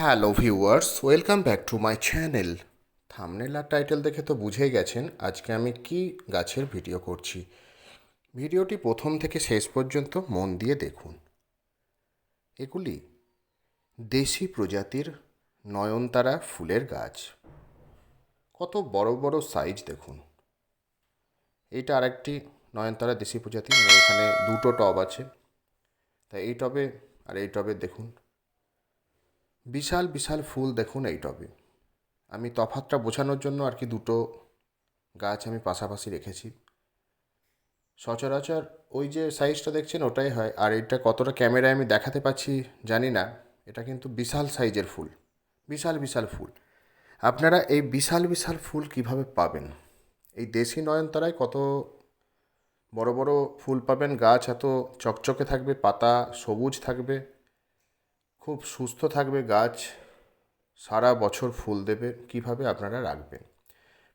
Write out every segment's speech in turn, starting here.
Hello viewers, welcome back to my channel. Thumbnail R title দেখে তো বুঝেই গেছেন আজকে আমি কি গাছের ভিডিও করছি। ভিডিওটি প্রথম থেকে শেষ পর্যন্ত মন দিয়ে দেখুন। এগুলি দেশি প্রজাতির নয়নতারা ফুলের গাছ। কত বড় বড় সাইজ দেখুন। এইটা আরেকটি নয়নতারা দেশি প্রজাতি মানে এখানে দুটো টব আছে। তাই এই টবে আর এই টবে দেখুন। বিশাল বিশাল ফুল দেখুন এই টবে। আমি তফাতটা বোঝানোর জন্য আর কি দুটো গাছ আমি পাশাপাশি রেখেছি। সচরাচর ওই যে সাইজটা দেখছেন ওটাই হয়। আর এটা কতটা ক্যামেরায় আমি দেখাতে পাচ্ছি জানি না। এটা কিন্তু বিশাল সাইজের ফুল। বিশাল বিশাল ফুল। আপনারা এই বিশাল বিশাল ফুল কীভাবে পাবেন? এই দেশি নয়নতারায় কত বড় বড় ফুল পাবেন? গাছ এত চকচকে থাকবে, পাতা সবুজ থাকবে। খুব সুস্থ থাকবে গাছ, সারা বছর ফুল দেবে, কীভাবে আপনারা রাখবেন?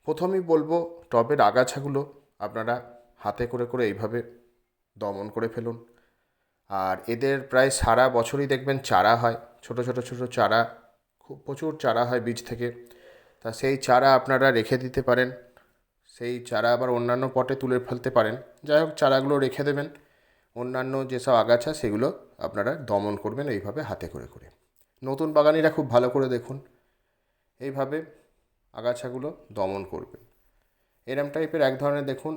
প্রথমেই বলব, টবের আগাছাগুলো আপনারা হাতে করে করে এইভাবে দমন করে ফেলুন। আর এদের প্রায় সারা বছরই দেখবেন চারা হয়, ছোট ছোট ছোট চারা, খুব প্রচুর চারা হয় বীজ থেকে। তা সেই চারা আপনারা রেখে দিতে পারেন, সেই চারা আবার অন্যান্য পটে তুলে ফেলতে পারেন। যাই হোক, চারাগুলো রেখে দেবেন। অন্যান্য যেসব আগাছা, সেগুলো আপনারা দমন করবেন এইভাবে হাতে করে করে। নতুন বাগানিরা খুব ভালো করে দেখুন, এইভাবে আগাছাগুলো দমন করবেন এরম টাইপের এক ধরনের দেখুন,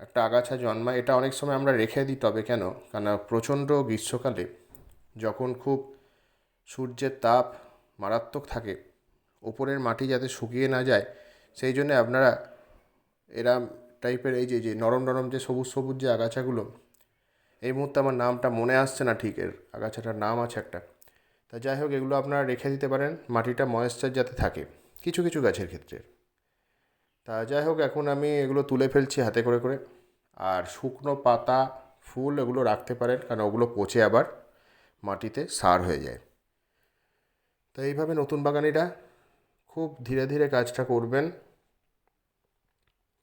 একটা আগাছা জন্মায়, এটা অনেক সময় আমরা রেখে দিই তবে কেন? কেন প্রচণ্ড গ্রীষ্মকালে যখন খুব সূর্যের তাপ মারাত্মক থাকে, ওপরের মাটি যাতে শুকিয়ে না যায়, সেই জন্য আপনারা এরম টাইপের এই যে যে নরম নরম যে সবুজ সবুজ যে আগাছাগুলো এই মুহূর্তে আমার নামটা মনে আসছে না ঠিক, এর আগাছাটার নাম আছে একটা। তা যাই হোক, এগুলো আপনারা রেখে দিতে পারেন, মাটিটা ময়েশ্চার যাতে থাকে, কিছু কিছু গাছের ক্ষেত্রে। তা যাই হোক, এখন আমি এগুলো তুলে ফেলছি হাতে করে করে, আর শুকনো পাতা, ফুল এগুলো রাখতে পারেন, কারণ ওগুলো পচে আবার মাটিতে সার হয়ে যায়। তো এইভাবে নতুন বাগানিরা খুব ধীরে ধীরে কাজটা করবেন।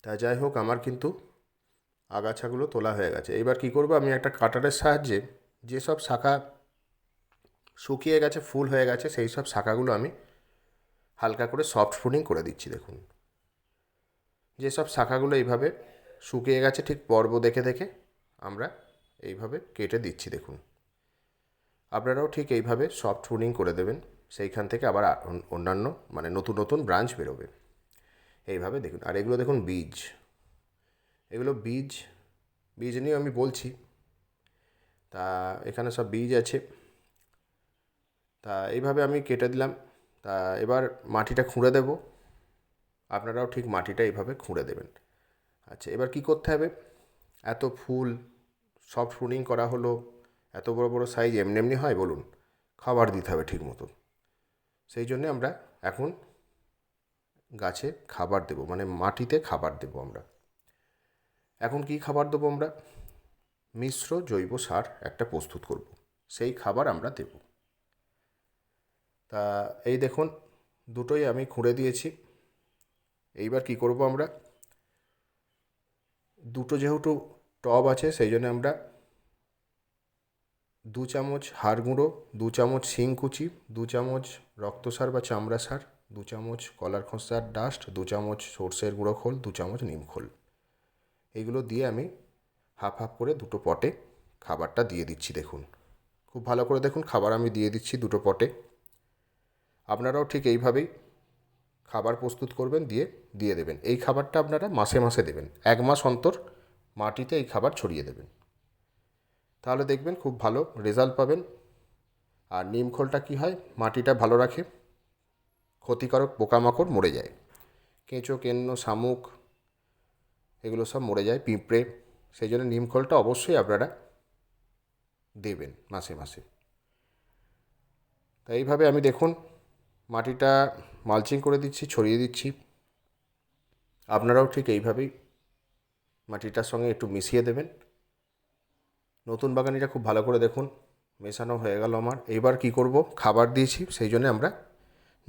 তা যাই হোক, আমার কিন্তু আগাছাগুলো তোলা হয়ে গেছে। এবার কি করব? আমি একটা কাটারের সাহায্যে যেসব শাখা শুকিয়ে গেছে, ফুল হয়ে গেছে, সেই সব শাখাগুলো আমি হালকা করে সফট ফুডিং করে দিচ্ছি, দেখুন। যেসব শাখাগুলো এইভাবে শুকিয়ে গেছে, ঠিক পর্ব দেখে দেখে আমরা এইভাবে কেটে দিচ্ছি, দেখুন। আপনারাও ঠিক এইভাবে সফট ফুডিং করে দেবেন, সেইখান থেকে আবার অন্যান্য মানে নতুন নতুন ব্রাঞ্চ বেরোবে। এইভাবে দেখুন। আর এগুলো দেখুন, বীজ। এগুলো বীজ বীজ নিয়ে আমি বলছি। তা এখানে সব বীজ আছে। তা এইভাবে আমি কেটে দিলাম। তা এবার মাটিটা খুঁড়ে দেব। আপনারাও ঠিক মাটিটা এইভাবে খুঁড়ে দেবেন। আচ্ছা এবার কি করতে হবে? এত ফুল, সব ফুডিং করা হলো। এত বড় বড় সাইজ এমনি এমনি হয়, বলুন। খাবার দিতে হবে ঠিক মতো। সেই জন্যে আমরা এখন গাছে খাবার দেবো মানে মাটিতে খাবার দেবো আমরা। এখন কি খাবার দেবো আমরা? মিশ্র জৈব সার একটা প্রস্তুত করব। সেই খাবার আমরা দেব। তা এই দেখুন, দুটোই আমি খুঁড়ে দিয়েছি। এইবার কি করব আমরা? দুটো যেহেতু টব আছে, সেই জন্য আমরা দু চামচ হাড় গুঁড়ো, দু চামচ শিং কুচি, দু চামচ রক্ত সার বা চামড়া সার, দু চামচ কলার খোসার ডাস্ট, দু চামচ সর্ষের গুঁড়ো খোল, দু চামচ নিম খোল। এগুলো দিয়ে আমি হাফ হাফ করে দুটো পটে খাবারটা দিয়ে দিচ্ছি দেখুন। খুব ভালো করে দেখুন খাবার আমি দিয়ে দিচ্ছি দুটো পটে। আপনারাও ঠিক এইভাবেই খাবার প্রস্তুত করবেন দিয়ে দিয়ে দেবেন। এই খাবারটা আপনারা মাসে মাসে দেবেন। এক মাস অন্তর মাটিতে এই খাবার ছড়িয়ে দেবেন। তাহলে দেখবেন খুব ভালো রেজাল্ট পাবেন। আর নিম খোলটা কী হয়? মাটিটা ভালো রাখে। ক্ষতিকারক পোকামাকড় মরে যায়। কেঁচো, কেন্ন, শামুক এগুলো সব মরে যায়, পিঁপড়ে। সেই জন্য নিম খোলটা অবশ্যই আপনারা দেবেন মাসে মাসে। তাই এইভাবে আমি দেখুন, মাটিটা মালচিং করে দিচ্ছি, ছড়িয়ে দিচ্ছি। আপনারাও ঠিক এইভাবেই মাটিটার সঙ্গে একটু মিশিয়ে দেবেন। নতুন বাগানিটা খুব ভালো করে দেখুন, মেশানো হয়ে গেল আমার। এইবার কি করব? খাবার দিয়েছি, সেই জন্য আমরা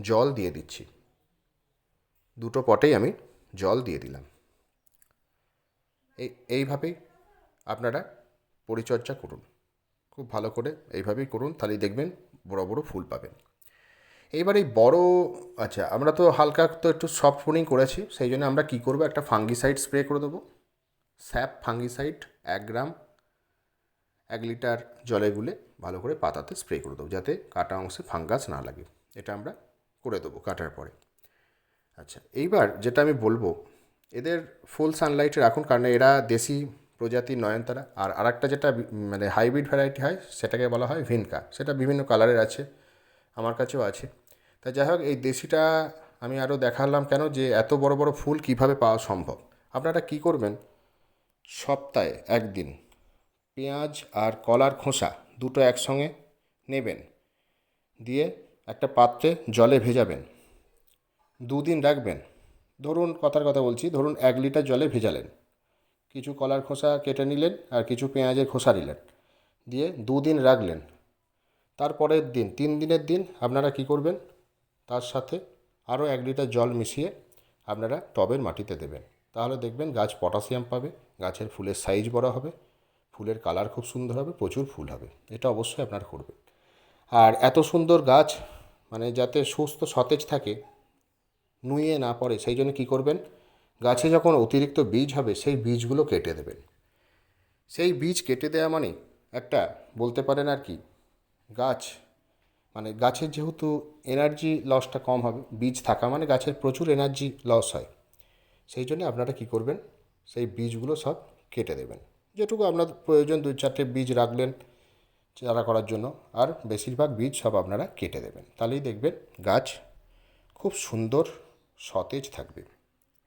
জল দিয়ে দিচ্ছি। দুটো পটেই আমি জল দিয়ে দিলাম। এইভাবেই আপনারা পরিচর্যা করুন। খুব ভালো করে এইভাবেই করুন তাহলেই দেখবেন বড় বড় ফুল পাবেন। এইবার এই বড় আচ্ছা আমরা তো হালকা তো একটু সফট ফোনিং করেছি, সেই জন্য আমরা কী করব, একটা ফাঙ্গিসাইড স্প্রে করে দেবো। স্যাপ ফাঙ্গিসাইড এক গ্রাম, এক লিটার জলে গুলে ভালো করে পাতাতে স্প্রে করে দেবো, যাতে কাটা অংশে ফাঙ্গাস না লাগে। এটা আমরা করে দেবো কাটার পরে। আচ্ছা এইবার যেটা আমি বলব এদের ফুল সানলাইটে রাখুন, কারণ এরা দেশি প্রজাতির নয়নতারা। আর আরেকটা যেটা মানে হাইব্রিড ভ্যারাইটি হয়, সেটাকে বলা হয় ভিনকা। সেটা বিভিন্ন কালারের আছে, আমার কাছেও আছে। তা যাই হোক, এই দেশিটা আমি আরও দেখালাম কেন যে এত বড় বড় ফুল কীভাবে পাওয়া সম্ভব? আপনারা কি করবেন? সপ্তাহে একদিন পেঁয়াজ আর কলার খোসা দুটো একসঙ্গে নেবেন, দিয়ে একটা পাত্রে জলে ভেজাবেন। দুদিন রাখবেন। ধরুন, কথার কথা বলছি, ধরুন এক লিটার জলে ভেজালেন। কিছু কলার খোসা কেটে নিলেন আর কিছু পেঁয়াজের খোসা নিলেন দিয়ে দুদিন রাখলেন। তারপরের দিন, তিন দিনের দিন আপনারা কি করবেন? তার সাথে আরও এক লিটার জল মিশিয়ে আপনারা টবের মাটিতে দেবেন। তাহলে দেখবেন গাছ পটাশিয়াম পাবে, গাছের ফুলের সাইজ বড় হবে, ফুলের কালার খুব সুন্দর হবে, প্রচুর ফুল হবে। এটা অবশ্যই আপনারা করবেন। আর এত সুন্দর গাছ মানে যাতে সুস্থ সতেজ থাকে নুয়ে না পড়ে, সেই জন্য কী করবেন? গাছে যখন অতিরিক্ত বীজ হবে, সেই বীজগুলো কেটে দেবেন। সেই বীজ কেটে দেওয়া মানে একটা বলতে পারেন আর কি, গাছ। মানে গাছের যেহেতু এনার্জি লসটা কম হবে, বীজ থাকা মানে গাছের প্রচুর এনার্জি লস হয়। সেই জন্য আপনারা কী করবেন? সেই বীজগুলো সব কেটে দেবেন। যেটুকু আপনার প্রয়োজন, দুই চারটে বীজ রাখলেন চারা করার জন্য, আর বেশিরভাগ বীজ সব আপনারা কেটে দেবেন। তাহলেই দেখবেন গাছ খুব সুন্দর সতেজ থাকবে।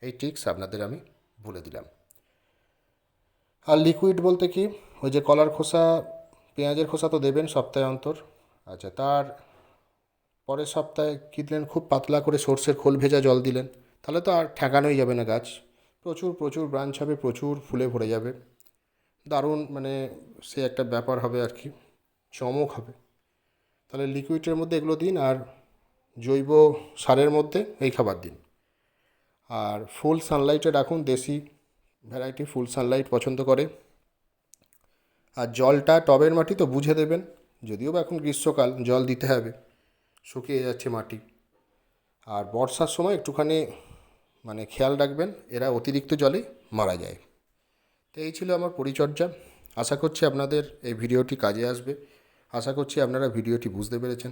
এই টিক্স আপনাদের আমি বলে দিলাম। আর লিকুইড বলতে কি? ওই যে কলার খোসা, পেঁয়াজের খোসা তো দেবেন সপ্তাহে অন্তর। আচ্ছা তার পরের সপ্তাহে কী দিলেন খুব পাতলা করে সর্ষের খোল ভেজা জল দিলেন। তাহলে তো আর ঠেকানোই যাবে না গাছ। প্রচুর প্রচুর ব্রাঞ্চ হবে, প্রচুর ফুলে ভরে যাবে। দারুণ মানে সে একটা ব্যাপার হবে আর কি, চমক হবে। তাহলে লিকুইডের মধ্যে এগুলো দিন আর জৈব সারের মধ্যে এই খাবার দিন। আর ফুল সানলাইটে রাখুন, দেশি ভ্যারাইটি ফুল সানলাইট পছন্দ করে। আর জলটা টবের মাটি তো বুঝে দেবেন, যদিও বা এখন গ্রীষ্মকাল, জল দিতে হবে, শুকিয়ে যাচ্ছে মাটি। আর বর্ষার সময় একটুখানি মানে খেয়াল রাখবেন, এরা অতিরিক্ত জলে মারা যায়। তো এই ছিল আমার পরিচর্যা। আশা করছি আপনাদের এই ভিডিওটি কাজে আসবে। আশা করছি আপনারা ভিডিওটি বুঝতে পেরেছেন।